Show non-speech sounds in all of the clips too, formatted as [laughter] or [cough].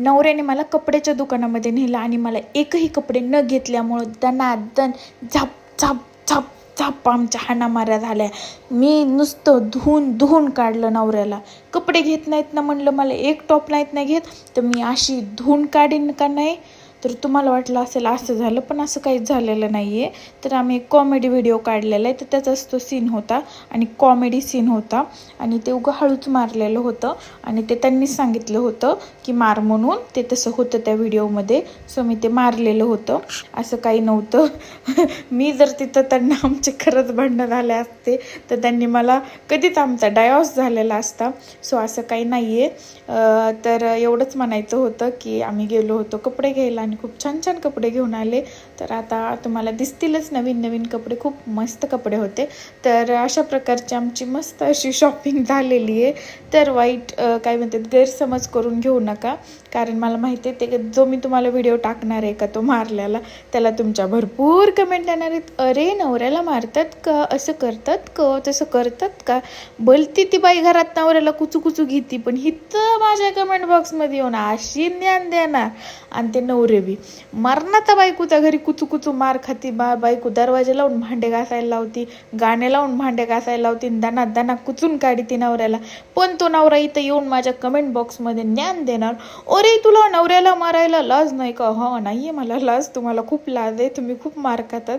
नवऱ्याने मला कपड्याच्या दुकानामध्ये नेलं आणि मला एकही कपडे न घेतल्यामुळं दनादन झाप झाप झाप झाप आमच्या हाणामाऱ्या झाल्या. मी नुसतं धुवून धुवून काढलं नवऱ्याला. कपडे घेत नाहीत ना म्हणलं मला एक टॉप नाहीत नाही घेत तर मी अशी धुवून काढीन का नाही? तर तुम्हाला वाटलं असेल असं झालं पण असं काहीच झालेलं नाही आहे तर आम्ही एक कॉमेडी व्हिडिओ काढलेला आहे. तर त्याचाच तो सीन होता आणि कॉमेडी सीन होता. आणि ते उगं हळूच मारलेलं होतं. आणि ते त्यांनीच सांगितलं होतं की मार म्हणून. ते तसं होतं त्या व्हिडिओमध्ये सो मी ते मारलेलं होतं. असं काही नव्हतं. [laughs] मी जर तिथं त्यांना आमचे खरंच भांडणं झाले असते तर त्यांनी मला कधीच आमचा डायॉस झालेला असता. सो असं काही नाही आहे तर एवढंच म्हणायचं होतं की आम्ही गेलो होतो कपडे घ्यायला आणि खूप छान छान कपडे घेऊन आले. तर आता तुम्हाला दिसतीलच नवीन नवीन कपडे खूप मस्त कपडे होते. तर अशा प्रकारची आमची मस्त अशी शॉपिंग [laughs] झालेली आहे. तर वाईट काय म्हणतात गैरसमज करून घेऊ नका. कारण मला माहिती आहे ते जो मी तुम्हाला व्हिडिओ टाकणार आहे का तो मारल्याला त्याला तुमच्या भरपूर कमेंट येणार आहेत. अरे नवऱ्याला मारतात का? असं करतात का? तसं करतात का? बलती ती बाई घरात नवऱ्याला कुचू कुचू घेती पण हिथं माझ्या कमेंट बॉक्समध्ये येऊन अशी ज्ञान देणार. आणि ते नवरे बी मरणाचा बायकोच्या घरी कुचू कुचू मार खाती बा बायको दरवाजे लावून भांडे घासायला लावती गाणे लावून भांडे घासायला लावती दाना दाना कुचून काढी ती नवऱ्याला. पण तो नवरा इथं येऊन माझ्या कमेंट बॉक्समध्ये ज्ञान देणार अरे तुला नवऱ्याला मारायला लाज नाही का? हो नाही आहे मला लाज तुम्हाला खूप लाज आहे तुम्ही खूप मार खातात.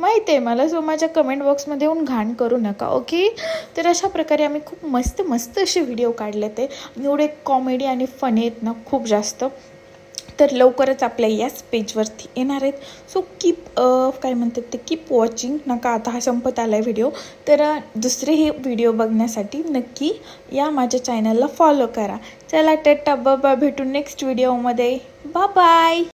माहिती आहे मला सो माझ्या कमेंट बॉक्समध्ये येऊन घाण करू नका ओके? तर अशा प्रकारे आम्ही खूप मस्त मस्त असे व्हिडिओ काढले ते. एवढे कॉमेडी आणि फनी आहेत ना खूप जास्त. तर लवकरच आपल्या याच पेजवरती येणार आहेत. सो कीप काय म्हणतात ते? कीप वॉचिंग नका आता हा संपत आला आहे व्हिडिओ तर दुसरे हे व्हिडिओ बघण्यासाठी नक्की या माझ्या चॅनलला फॉलो करा. चला टट्टा बाबा भेटू नेक्स्ट व्हिडिओमध्ये बा बाय